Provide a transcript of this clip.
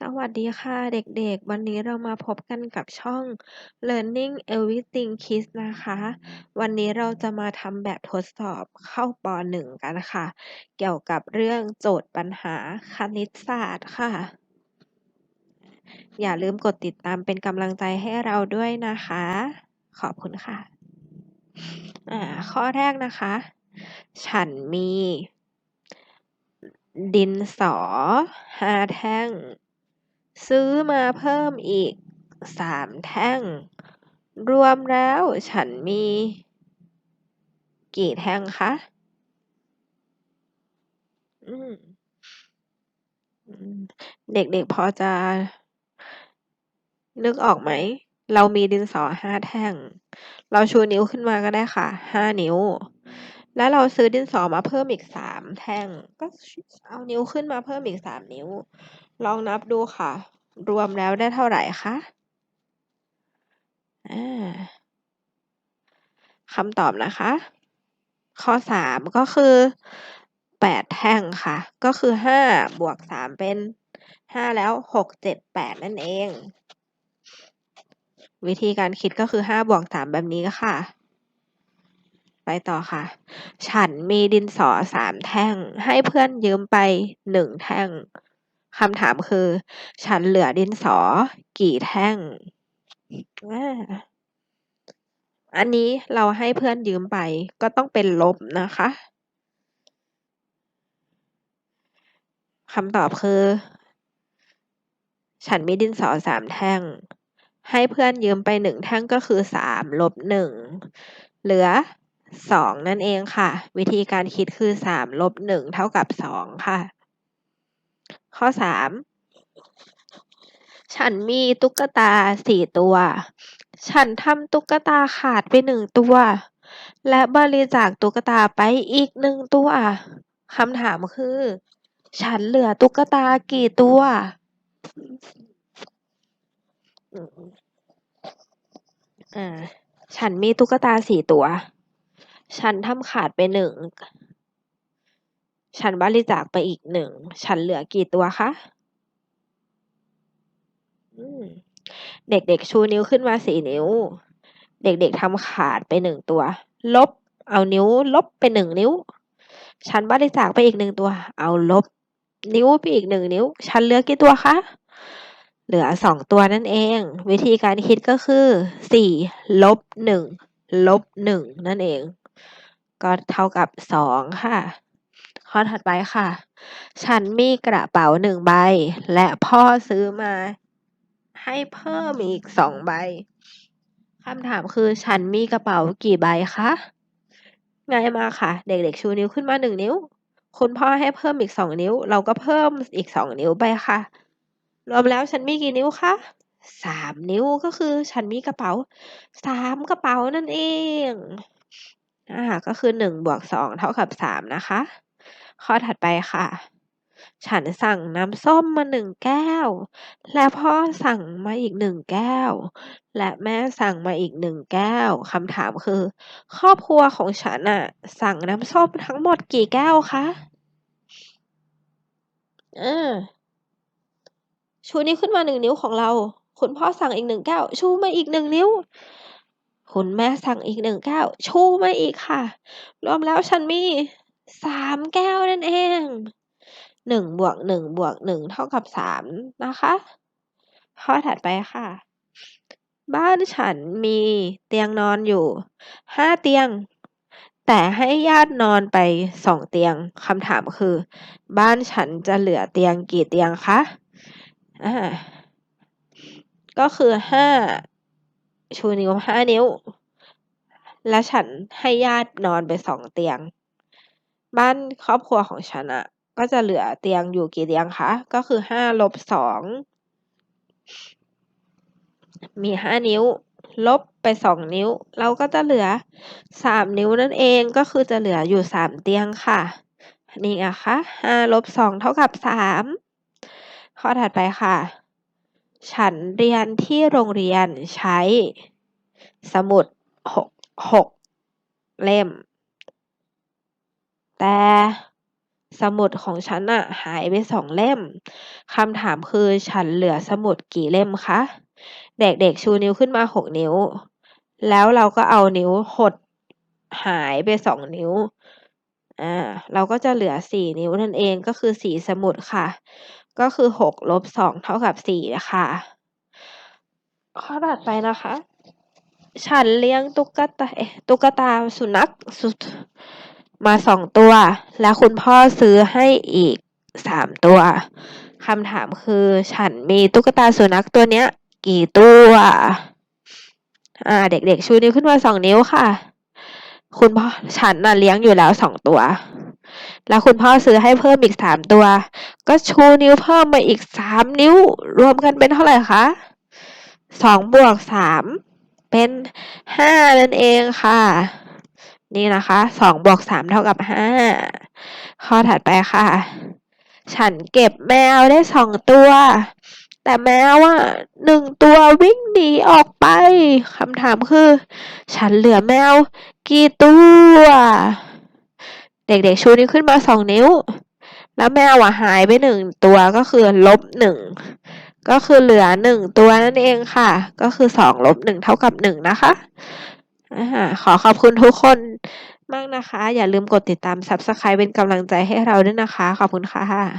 สวัสดีค่ะเด็กๆ วันนี้เรามาพบกันกับช่อง Learning Everything Kids นะคะ วันนี้เราจะมาทำแบบทดสอบเข้าป .1 กันค่ะ เกี่ยวกับเรื่องโจทย์ปัญหาคณิตศาสตร์ค่ะ อย่าลืมกดติดตามเป็นกำลังใจให้เราด้วยนะคะ ขอบคุณค่ะ ข้อแรกนะคะ ฉันมี ดินสอห้าแท่ง ซื้อมาเพิ่มอีกสามแท่ง รวมแล้วฉันมี กี่แท่งคะ อืม เด็กๆพอจะ นึกออกไหม เรามีดินสอห้าแท่ง เราชูนิ้วขึ้นมาก็ได้ค่ะ ห้านิ้ว แล้วเราซื้อดินสอมาเพิ่มอีกสามแท่ง ก็เอานิ้วขึ้นมาเพิ่มอีกสามนิ้ว ลองนับดูค่ะ รวมแล้วได้เท่าไหร่คะคำตอบนะคะ ข้อสามก็คือแปดแท่งค่ะ ก็คือห้าบวกสามเป็นห้าแล้วหกเจ็ดแปดนั่นเอง วิธีการคิดก็คือห้าบวกสามแบบนี้ค่ะ ไปต่อค่ะ ฉันมีดินสอสามแท่ง ให้เพื่อนยืมไปหนึ่งแท่ง คำถามคือ ฉันเหลือดินสอกี่แท่ง อันนี้เราให้เพื่อนยืมไปก็ต้องเป็นลบนะคะคำตอบคือ ฉันมีดินสอสามแท่ง ให้เพื่อนยืมไปหนึ่งแท่งก็คือสามลบหนึ่งเหลือสองนั่นเองค่ะ วิธีการคิดคือสามลบหนึ่งเท่ากับสองค่ะ ข้อสามฉันมีตุ๊กตาสี่ตัว ฉันทำตุ๊กตาขาดไปหนึ่งตัว และบริจาคตุ๊กตาไปอีกหนึ่งตัวคำถามคือ ฉันเหลือตุ๊กตากี่ตัว อ่า ฉันมีตุ๊กตาสี่ตัว ฉันทำขาดไปหนึ่ง ฉันบริจาคไปอีกหนึ่ง ฉันเหลือกี่ตัวคะอืมเด็กๆชูนิ้วขึ้นมาสี่นิ้ว เด็กๆทำขาดไปหนึ่งตัว ลบ เอานิ้ว ลบไปหนึ่งนิ้ว ฉันบริจาคไปอีกหนึ่งตัว เอาลบ นิ้วไปอีกหนึ่งนิ้ว ฉันเหลือกี่ตัวคะ เหลือสองตัวนั่นเอง วิธีการคิดก็คือสี่ลบหนึ่งลบหนึ่งนั่นเอง ก็เท่ากับสองค่ะ ข้อถัดไปค่ะ ฉันมีกระเป๋าหนึ่งใบ และพ่อซื้อมาให้เพิ่มอีกสองใบคำถามคือฉันมีกระเป๋ากี่ใบคะง่ายมากค่ะ เด็กๆชูนิ้วขึ้นมาหนึ่งนิ้ว คุณพ่อให้เพิ่มอีกสองนิ้ว เราก็เพิ่มอีกสองนิ้วไปค่ะ รวมแล้วฉันมีกี่นิ้วคะสามนิ้วก็คือฉันมีกระเป๋าสามกระเป๋านั่นเองอ่าก็คือหนึ่งบวกสองเท่ากับสามนะคะ ข้อถัดไปค่ะ ฉันสั่งน้ำส้มมาหนึ่งแก้ว และพ่อสั่งมาอีกหนึ่งแก้ว และแม่สั่งมาอีกหนึ่งแก้วคำถามคือ ครอบครัวของฉันน่ะสั่งน้ำส้มทั้งหมดกี่แก้วคะเออชูนิ้วขึ้นมาหนึ่งนิ้วของเรา คุณพ่อสั่งอีกหนึ่งแก้ว ชูมาอีกหนึ่งนิ้ว คุณแม่สั่งอีกหนึ่งแก้ว ชูมาอีกค่ะ รวมแล้วฉันมี สามแก้วนั่นเองหนึ่งบวกหนึ่งบวกหนึ่งเท่ากับสามนะคะ ข้อถัดไปค่ะ บ้านฉันมีเตียงนอนอยู่ห้าเตียง แต่ให้ญาตินอนไปสองเตียงคำถามคือ บ้านฉันจะเหลือเตียงกี่เตียงคะอ่าก็คือห้าชูนิ้วห้านิ้ว และฉันให้ญาตินอนไปสองเตียง บ้านครอบครัวของฉันอะก็จะเหลือเตียงอยู่กี่เตียงคะ ก็คือห้าลบสองมีห้านิ้ว ลบไปสองนิ้ว เราก็จะเหลือสามนิ้วนั่นเองก็คือจะเหลืออยู่สามเตียงค่ะ นี่อะคะห้าลบสองเท่ากับสามข้อถัดไปค่ะ ฉันเรียนที่โรงเรียนใช้ สมุดหกหกเล่ม แต่สมุดของฉันน่ะหายไปสองเล่ม คำถามคือฉันเหลือสมุดกี่เล่มคะ เด็กๆชูนิ้วขึ้นมาหกนิ้ว แล้วเราก็เอานิ้วหดหายไปสองนิ้ว อ่า เราก็จะเหลือสี่นิ้วนั่นเองก็คือสี่สมุดค่ะ ก็คือหกลบสองเท่ากับสี่ค่ะข้อถัดไปนะคะ ฉันเลี้ยงตุ๊กตาเอตุ๊กตาสุนัขสุด มาสองตัว แล้วคุณพ่อซื้อให้อีกสามตัวคำถามคือฉันมีตุ๊กตาสุนัขตัวเนี้ย กี่ตัวอ่าเด็กๆชูนิ้วขึ้นมาสองนิ้วค่ะ คุณพ่อฉันน่ะเลี้ยงอยู่แล้วสองตัว แล้วคุณพ่อซื้อให้เพิ่มอีกสามตัว ก็ชูนิ้วเพิ่มมาอีกสามนิ้ว รวมกันเป็นเท่าไหร่คะสองบวกสามเป็นห้านั่นเองค่ะ นี่นะคะสองบวกสามเท่ากับห้าข้อถัดไปค่ะ ฉันเก็บแมวได้สองตัว แต่แมวอะหนึ่งตัววิ่งหนีออกไปคำถามคือ ฉันเหลือแมวกี่ตัว เด็กๆชูนิ้วขึ้นมาสองนิ้ว แล้วแมวอะหายไปหนึ่งตัวก็คือลบหนึ่งก็คือเหลือหนึ่งตัวนั่นเองค่ะ ก็คือสองลบหนึ่งเท่ากับหนึ่งนะคะ ขอขอบคุณทุกคนมากนะคะ อย่าลืมกดติดตาม Subscribe เป็นกำลังใจให้เราด้วยนะคะ ขอบคุณค่ะ